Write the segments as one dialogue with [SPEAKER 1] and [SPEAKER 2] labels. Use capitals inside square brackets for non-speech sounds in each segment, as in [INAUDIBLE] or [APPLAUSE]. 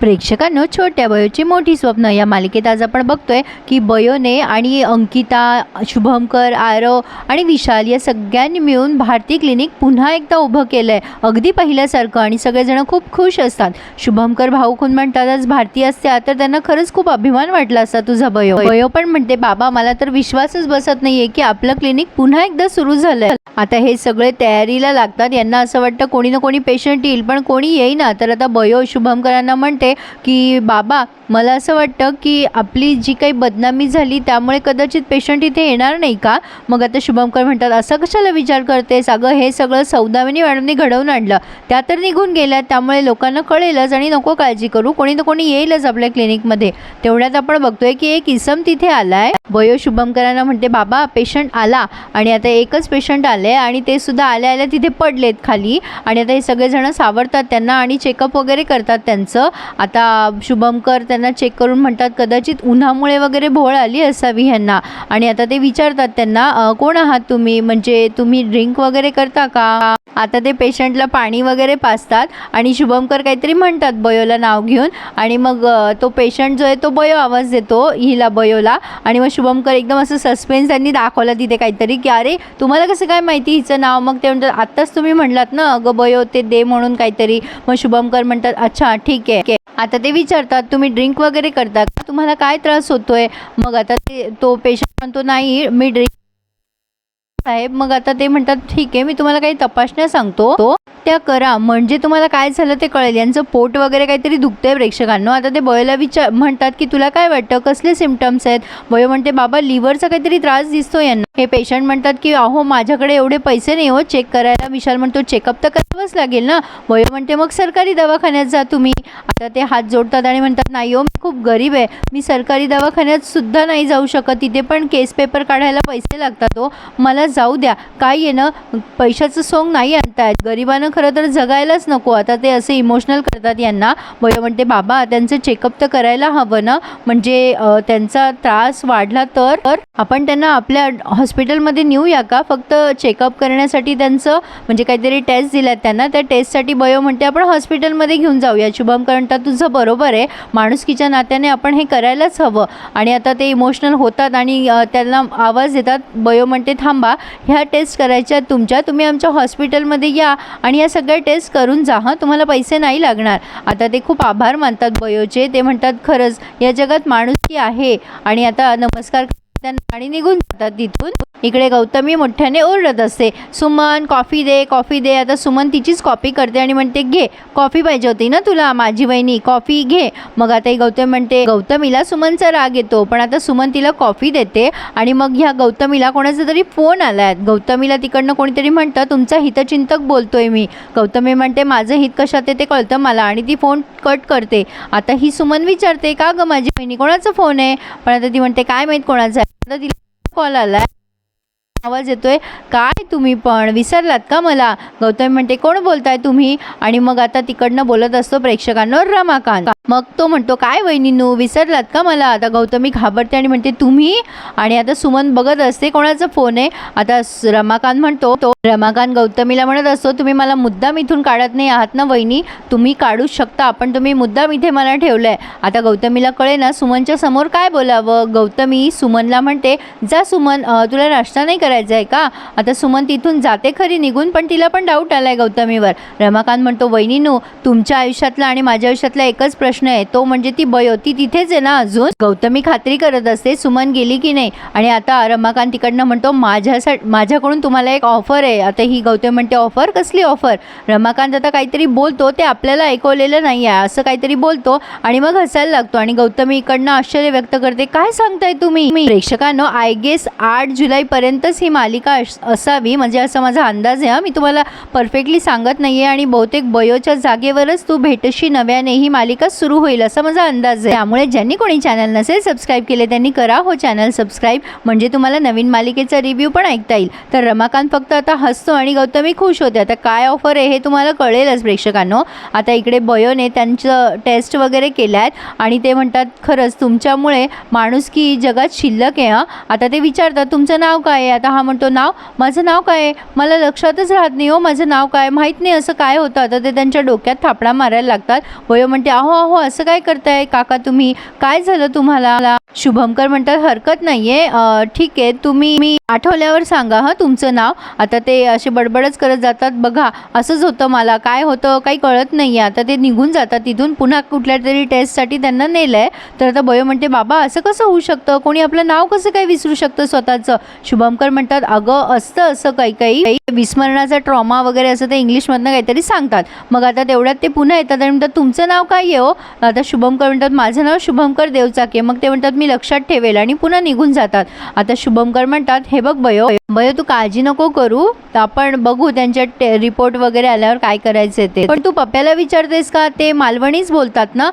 [SPEAKER 1] प्रेक्षकांनो छोट्या बयोची मोठी स्वप्न. या मालिकेत आज आपण बघतोय की बयोने आणि अंकिता शुभमकर आरव आणि विशाल या सगळ्यांनी मिळून भारती क्लिनिक पुन्हा एकदा उभं केलं आहे अगदी पहिल्यासारखं आणि सगळेजण खूप खुश असतात. शुभमकर भाऊ खून म्हणतात आज भारती असत्या तर त्यांना खरंच खूप अभिमान वाटला असता तुझा बयो. बयो पण म्हणते बाबा मला तर विश्वासच बसत नाहीये की आपलं क्लिनिक पुन्हा एकदा सुरू झालंय. आता हे सगळे तयारीला लागतात. यांना असं वाटतं कोणी ना कोणी पेशंट येईल पण कोणी येईना. तर आता बयो शुभमकरांना म्हणते की बाबा मला असं वाटतं की आपली जी काही बदनामी झाली त्यामुळे कदाचित पेशंट इथे येणार नाही का? मग आता शुभमकर म्हणतात असं कशाला विचार करतेस? अगं हे सगळं सौदामिनी मॅडमने घडवून आणलं. त्या तर निघून गेल्या त्यामुळे लोकांना कळेलच आणि नको काळजी करू. कोणी ना कोणी येईलच आपल्या क्लिनिकमध्ये तेवढ्यात आपण बघतोय की एक इसम तिथे आलाय. बयो शुभमकरांना म्हणते बाबा पेशंट आला आणि आता एकच पेशंट आले आणि ते सुद्धा आल्या आल्या तिथे पडलेत खाली. आणि आता हे सगळेजण सावरतात त्यांना आणि चेकअप वगैरे करतात त्यांचं. आता शुभमकर त्यांना चेक करून म्हणतात कदाचित उन्हामुळे वगैरे भोळ आली असावी ह्यांना. आणि आता ते विचारतात त्यांना कोण आहात तुम्ही? म्हणजे तुम्ही ड्रिंक वगैरे करता का? आता ते पेशंटला पाणी वगैरे पाजतात आणि शुभमकर काहीतरी म्हणतात बयोला नाव घेऊन. आणि मग तो पेशंट जो आहे तो बयो आवाज देतो हिला बयोला. आणि मग शुभमकर एकदम असं सस्पेन्स त्यांनी दाखवला तिथे काहीतरी की अरे तुम्हाला कसं काय माहिती हिचं नाव. मग ते म्हणतात आत्ताच तुम्ही म्हणलात ना अगं बयो ते दे म्हणून काहीतरी. मग शुभमकर म्हणतात अच्छा ठीक आहे. आता ते विचारतात तुम्ही ड्रिंक वगैरे करता तुम्हाला काय त्रास होतोय? मग आता ते तो पेशंट म्हणतो नाही मी ड्रिंक साहेब मग आता ते म्हणतात ठीक आहे मी तुम्हाला काही तपासण्या सांगतो. तो त्या करा. म्हणजे तुम्हाला काय झालं ते कळेल. यांचं पोट वगैरे काहीतरी दुखतंय प्रेक्षकांना. आता ते बयला विचार म्हणतात की तुला काय वाटतं? कसले सिमटम्स आहेत? बयो म्हणते बाबा लिव्हरचा काहीतरी त्रास दिसतो यांना. हे पेशंट म्हणतात की अहो माझ्याकडे एवढे पैसे नाही हो. चेक करायला. विशाल म्हणतो चेकअप तर करावंच लागेल ना. बयो म्हणते मग सरकारी दवाखान्यात जा तुम्ही. आता ते हात जोडतात आणि म्हणतात नाही हो मी खूप गरीब आहे. मी सरकारी दवाखान्यात सुद्धा नाही जाऊ शकत. तिथे पण केस पेपर काढायला पैसे लागतात हो. मला जाऊ द्या. काय आहे ना पैशाचं सोंग नाही आणतायत. गरिबानं खरं तर जगायलाच नको. आता ते असे इमोशनल करतात यांना. बयो म्हणते बाबा त्यांचं चेकअप तर करायला हवं ना? म्हणजे त्यांचा त्रास वाढला तर? तर आपण त्यांना आपल्या हॉस्पिटलमध्ये नेऊया का? फक्त चेकअप करण्यासाठी त्यांचं म्हणजे काहीतरी टेस्ट दिल्यात त्यांना. त्या टेस्टसाठी बयो म्हणते आपण हॉस्पिटलमध्ये घेऊन जाऊया. शुभम म्हणतात तुझं बरोबर आहे. माणुसकीच्या नात्याने आपण हे करायलाच हवं. आणि आता ते इमोशनल होतात आणि त्यांना आवाज देतात. बयो म्हणते थांबा. ह्या टेस्ट करायच्या तुमच्या. तुम्ही आमच्या हॉस्पिटलमध्ये या आणि या सगळ्या टेस्ट करून जा हां. तुम्हाला पैसे नाही लागणार. आता ते खूप आभार मानतात बयोचे. ते म्हणतात खरंच या जगात माणुसकी आहे. आणि आता नमस्कार त्यांना पाणी निघून जातात तिथून. इकडे गौतमी मोठ्याने ओरडत असते सुमन कॉफी दे कॉफी दे. आता सुमन तिचीच कॉपी करते आणि म्हणते घे कॉफी पाहिजे होती ना तुला माझी बहिणी कॉफी घे. मग आता ही गौतमी म्हणते गौतमीला सुमनचा राग येतो पण आता सुमन तिला कॉफी देते आणि मग ह्या गौतमीला कोणाचा तरी फोन आलाय. गौतमीला तिकडनं कोणीतरी म्हणतं तुमचा हितचिंतक बोलतोय मी. गौतमी म्हणते माझं हित कशात ते कळतं मला आणि ती फोन कट करते. आता ही सुमन विचारते का गं माझी बहिणी कोणाचा फोन आहे? पण आता ती म्हणते काय माहीत कोणाचा आहे आता तिला कॉल आलाय आवाज येतोय. काय तुम्ही पण? विसरलात का मला? गौतम म्हणते कोण बोलताय तुम्ही? आणि मग आता तिकडनं बोलत असतो प्रेक्षकांवर रमाकांत. मग तो म्हणतो काय वहिनीनू विसरलात का मला? आता गौतमी घाबरते आणि म्हणते तुम्ही? आणि आता सुमन बघत असते कोणाचा फोन आहे? आता रमाकांत म्हणतो तो रमाकांत गौतमीला म्हणत असतो तुम्ही मला मुद्दाम इथून काढत नाही आहात ना वहिनी? तुम्ही काढूच शकता पण तुम्ही मुद्दाम इथे मला ठेवलंय. आता गौतमीला कळे ना सुमनच्या समोर काय बोलावं? गौतमी सुमनला म्हणते जा सुमन तुला नाश्ता नाही करायचं आहे का? आता सुमन तिथून जाते खरी निघून पण तिला पण डाऊट आलाय गौतमीवर. रमाकांत म्हणतो वहिनीनू तुमच्या आयुष्यातला आणि माझ्या आयुष्यातला एकच प्रश्न आहे. तो म्हणजे ती बयो ती तिथेच आहे ना अजून? गौतमी खात्री करत असते सुमन गेली की नाही? आणि आता रमाकांत तिकडनं म्हणतो माझ्यासाठी माझ्याकडून तुम्हाला एक ऑफर आहे. आता ही गौतमी म्हणते ऑफर कसली ऑफर रमाकांत आता काहीतरी बोलतो ते आपल्याला ऐकवलेलं नाही आहे. असं काहीतरी बोलतो आणि मग हसायला लागतो आणि गौतमी इकडनं आश्चर्य व्यक्त करते काय सांगताय तुम्ही? प्रेक्षकांनो आय गेस आठ जुलैपर्यंतच ही मालिका अस- असावी. म्हणजे असा माझा अंदाज आहे मी तुम्हाला परफेक्टली सांगत नाही आहे आणि बहुतेक बयोच्या जागेवरच तू भेटशी नव्याने ही मालिका सुरू होईल असा माझा अंदाज आहे. त्यामुळे ज्यांनी कोणी चॅनल नसेल सबस्क्राईब केले त्यांनी करा हो चॅनल सबस्क्राईब म्हणजे तुम्हाला नवीन मालिकेचा रिव्ह्यू पण ऐकता येईल. तर रमाकांत फक्त आता हसतो आणि गौतमी खुश होते. आता काय ऑफर आहे हे तुम्हाला कळेलच प्रेक्षकांनो. आता इकडे बयोने त्यांचं टेस्ट वगैरे केल्या आहेत आणि ते म्हणतात खरंच तुमच्यामुळे माणूस की जगात शिल्लक आहे हां. आता ते विचारतात तुमचं नाव काय आहे? आता हा म्हणतो नाव माझं नाव काय आहे? मला लक्षातच राहत नाही हो माझं नाव काय? माहीत नाही असं काय होतं. आता ते त्यांच्या डोक्यात थापडा मारायला लागतात. वयो म्हणते अहो अहो असं काय करताय? काका तुम्ही काय झालं तुम्हाला? शुभमकर म्हणतात हरकत नाही आहे ठीक आहे तुम्ही मी आठवल्यावर सांगा हं तुमचं नाव. आता ते असे बडबडच करत जातात बघा असंच होतं मला काय होतं काही कळत नाही आहे आता ते निघून जातात तिथून पुन्हा कुठल्या तरी टेस्टसाठी त्यांना नेलं आहे तर आता बयो म्हणते बाबा असं कसं होऊ शकतं? कोणी आपलं नाव कसं काय विसरू शकतं स्वतःचं? शुभमकर म्हणतात अगं असतं असं काही काही. काही विस्मरणाचा ट्रॉमा वगैरे असं ते इंग्लिशमधनं काहीतरी सांगतात. मग आता तेवढ्यात ते पुन्हा येतात आणि म्हणतात तुमचं नाव काय आहे हो? आता शुभमकर म्हणतात माझं नाव शुभमकर देवचाके. मग ते म्हणतात मी लक्षात ठेवेल आणि पुन्हा निघून जातात. आता शुभमकर म्हणतात हे बघ बयो बयो तू काळजी नको करू. तर आपण बघू त्यांच्या रिपोर्ट वगैरे आल्यावर काय करायचे ते. पण तू पप्प्याला विचारतेस का? ते मालवणीच बोलतात ना.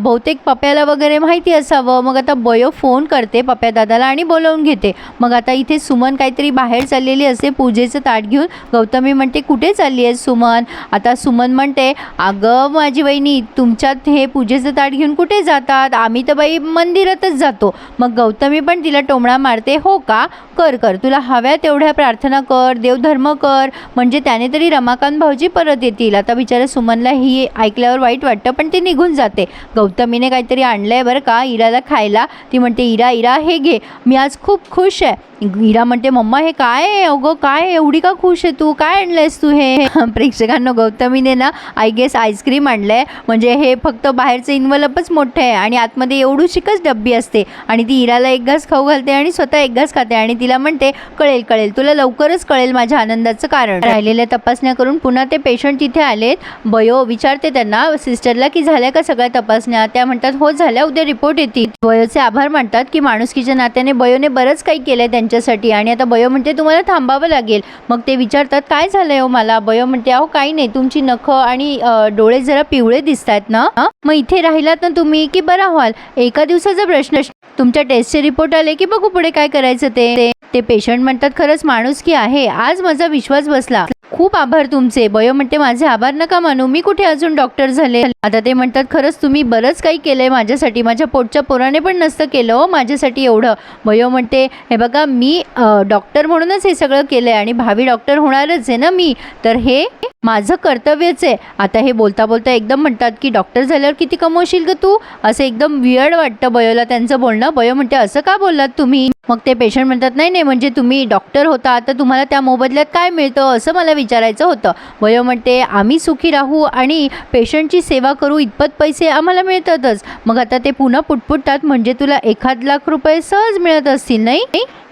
[SPEAKER 1] बहुतेक पप्प्याला वगैरे माहिती असावं. मग आता बयो फोन करते पप्प्या दादाला आणि बोलवून घेते. मग आता इथे सुमन काहीतरी बाहेर चाललेली असते पूजेचं ताट घेऊन. गौतमी म्हणते कुठे चालली आहे सुमन? आता सुमन म्हणते अगं माझी वहिनी तुमच्यात हे पूजेचं ताट घेऊन कुठे जातात? आम्ही तर बाई मंदिरातच जातो. मग गौतमी पण तिला टोमणा मारते हो का? कर कर. तुला हव्या तेवढ्या प्रार्थना कर देवधर्म कर. म्हणजे त्याने तरी रमाकांत भाऊजी परत येतील. आता बिचारा सुमनला ही ऐकल्यावर वाईट वाटतं पण ती निघून जाते. गौतमीने काहीतरी आणलं आहे बरं का इराला खायला. ती म्हणते इरा इरा हे घे. मी आज खूप खुश आहे. इरा म्हणते मम्मा हे काय आहे? अगं काय एवढी का खुश आहे तू? काय आणलंयस तू हे? [LAUGHS] प्रेक्षकांना गौतमीने ना आय गेस आईस्क्रीम आणलंय. म्हणजे हे फक्त बाहेरचं इन्वलपच मोठं आहे आणि आतमध्ये एवढूशिकच डब्बी असते. आणि ती इराला एक घास खाऊ घालते आणि स्वतः एक घास खाते आणि तिला म्हणते कळेल कळेल तुला लवकरच कळेल माझ्या आनंदाचं कारण. राहिलेल्या तपासण्या करून पुन्हा ते पेशंट तिथे आलेत. बयो विचारते त्यांना सिस्टरला की झाल्या का सगळ्या तपासण्या? त्या म्हणतात हो झाल्या उद्या रिपोर्ट येतील. बयोचे आभार मानतात की माणुसकीच्या नात्याने बयोने बरंच काही केलंय त्यांच्यासाठी आणि आता बयो म्हणते तुम्हाला थांबावं लागेल. मग ते विचारतात काय झालंय हो मला? बयो म्हणते अहो काही नाही तुमची नख आणि डोळे जरा पिवळे दिसतायत ना? मग इथे राहिलात ना तुम्ही की बरा व्हाल एका दिवसाचा प्रश्न तुमच्या टेस्टचे रिपोर्ट आले की बघू पुढे काय करायचं ते- ते पेशंट म्हणतात खरंच माणूस की आहे. आज माझा विश्वास बसला. खूप आभार तुमचे. बयो म्हणते माझे आभार नका मानू. मी कुठे अजून डॉक्टर झाले? आता ते म्हणतात खरंच तुम्ही बरंच काही केलंय माझ्यासाठी. माझ्या पोटच्या पोराने पण नसतं केलं हो माझ्यासाठी एवढं. बयो म्हणते हे बघा मी डॉक्टर म्हणूनच हे सगळं केलंय आणि भावी डॉक्टर होणारच आहे ना मी. तर हे माझं कर्तव्यच आहे. आता हे बोलता बोलता एकदम म्हणतात की डॉक्टर झाल्यावर किती कमवशील ग तू? असं एकदम वियर्ड वाटतं बयोला त्यांचं बोलणं. बयो म्हणते असं का बोललात तुम्ही? मग ते पेशंट म्हणतात नाही नाही म्हणजे तुम्ही डॉक्टर होता तर तुम्हाला त्या मोबदल्यात काय मिळतं? असं मला विचारायचं होतं. वयो म्हणते आम्ही सुखी राहू आणि पेशंटची सेवा करू इतपत पैसे आम्हाला मिळतातच. मग आता ते पुन्हा पुटपुटतात म्हणजे तुला एखाद लाख रुपये सहज मिळत असतील नाही?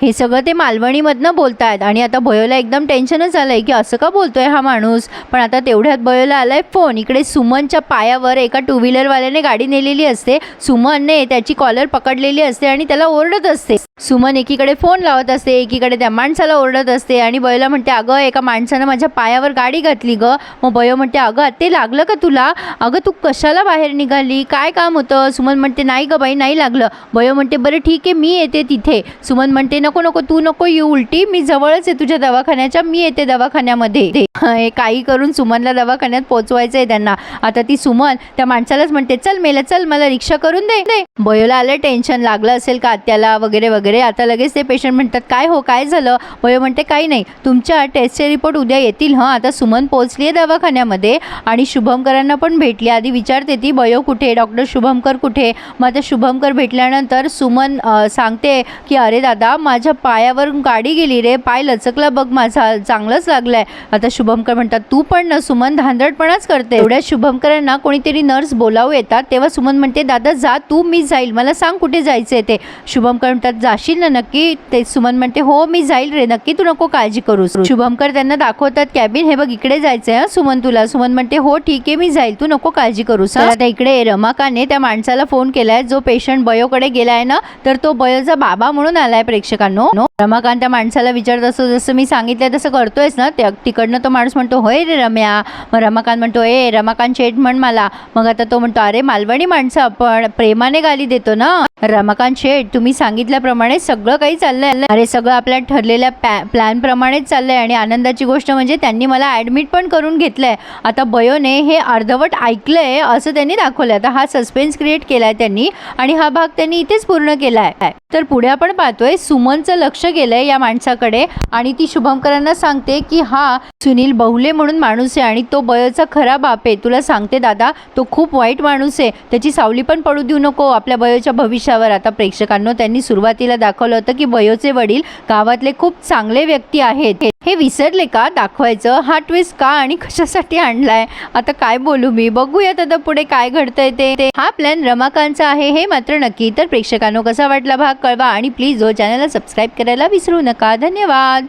[SPEAKER 1] हे सगळं ते मालवणीमधनं बोलतायत. आणि आता भयोला एकदम टेन्शनच आलंय की असं का बोलतोय हा माणूस? पण आता तेवढ्यात बयोला आलाय फोन इकडे सुमनच्या पायावर एका टू व्हीलरवाल्याने गाडी नेलेली असते. सुमनने त्याची कॉलर पकडलेली असते आणि त्याला ओरडत असते. सुमन एकीकडे फोन लावत असते एकीकडे त्या माणसाला ओरडत असते आणि बयोला म्हणते अगं एका माणसानं माझ्या पायावर गाडी घातली ग. मग बयो म्हणते अगं ते लागलं का तुला? अगं तू कशाला बाहेर निघाली? काय काम होतं? सुमन म्हणते नाही ग बाई नाही लागलं. बयो म्हणते बरं ठीक आहे मी येते तिथे. सुमन म्हणते नको नको तू नको येऊ उलटी. मी जवळच आहे तुझ्या दवाखान्याच्या. मी येते दवाखान्यामध्ये. काही करून सुमनला दवाखान्यात पोहोचवायचं आहे त्यांना. आता ती सुमन त्या माणसालाच म्हणते चल मेला चल मला रिक्षा करून दे. बयोला आलं टेन्शन लागलं असेल का त्याला वगैरे वगैरे. आता लगेच ते पेशंट म्हणतात काय हो काय झालं? बयो म्हणते काही नाही. तुमच्या टेस्टचे रिपोर्ट उद्या येतील हं. आता सुमन पोहोचली आहे दवाखान्यामध्ये आणि शुभमकरांना पण भेटली. आधी विचारते ती बयो कुठे? डॉक्टर शुभमकर कुठे? मग आता शुभमकर भेटल्यानंतर सुमन सांगते की अरे दादा माझ्या पायावरून गाडी गेली रे. पाय लचकला बघ माझा. चांगलंच लागलाय. आता शुभमकर म्हणतात तू पण ना सुमन धांदडपणाच करते. एवढ्या शुभमकरांना कोणीतरी नर्स बोलावू येतात. तेव्हा सुमन म्हणते दादा जा तू मी जाईल. मला सांग कुठे जायचंय ते. शुभमकर म्हणतात जाशील ना नक्की? ते सुमन म्हणते हो मी जाईल रे. नक्की तू नको काळजी करूस शुभमकर त्यांना दाखवतात कॅबिन हे बघ इकडे जायचंय सुमन तुला. सुमन म्हणते हो ठीक आहे मी जाईल. तू नको काळजी करूस आता इकडे रमाकाने त्या माणसाला फोन केलाय जो पेशंट बयोकडे गेलाय ना तर तो बयोचा बाबा म्हणून आलाय प्रेक्षकांना. नो रमाकांत त्या माणसाला विचारत असतो जसं मी सांगितलंय तसं करतोयस ना? त्या तिकडनं तो माणूस म्हणतो होय रे रम्या. मग रमाकांत म्हणतो ए रमाकांत शेठ म्हण मला. मग आता तो म्हणतो अरे मालवणी माणसं आपण प्रेमाने गाली देतो ना? रमाकांत शेठ तुम्ही सांगितल्याप्रमाणे सगळं काही चाललंय. अरे सगळं आपल्या ठरलेल्या प्लॅन प्रमाणेच चाललंय आणि आनंदाची गोष्ट म्हणजे त्यांनी मला ऍडमिट पण करून घेतलंय. आता बयोने हे अर्धवट ऐकलंय असं त्यांनी दाखवलंय. आता हा सस्पेन्स क्रिएट केलाय त्यांनी आणि हा भाग त्यांनी इथेच पूर्ण केलाय. तर पुढे आपण पाहतोय सुमनचं लक्ष गेलंय या माणसाकडे. आणि ती शुभमकरांना सांगते की हा सुनील बहुले म्हणून माणूस आहे आणि तो बयोचा खरा बाप आहे. तुला सांगते दादा तो खूप वाईट माणूस आहे. त्याची सावली पण पडू देऊ नको. आपल्या बयोच्या भविष्यावर. आता प्रेक्षकांना त्यांनी सुरुवातीला दाखवलं होतं की बयोचे वडील गावातले खूप चांगले व्यक्ती आहेत. हे विसरले का? दाखवायचं. हा ट्विस्ट का आणि कशासाठी आणलाय? आता काय बोलू मी? बघूयात आता पुढे काय घडतंय ते. हा प्लॅन रमाकांतचा आहे हे मात्र नक्की. तर प्रेक्षकांनो कसा वाटला भाग कळवा आणि प्लीज जो चॅनलला सबस्क्राईब करायला विसरू नका. धन्यवाद.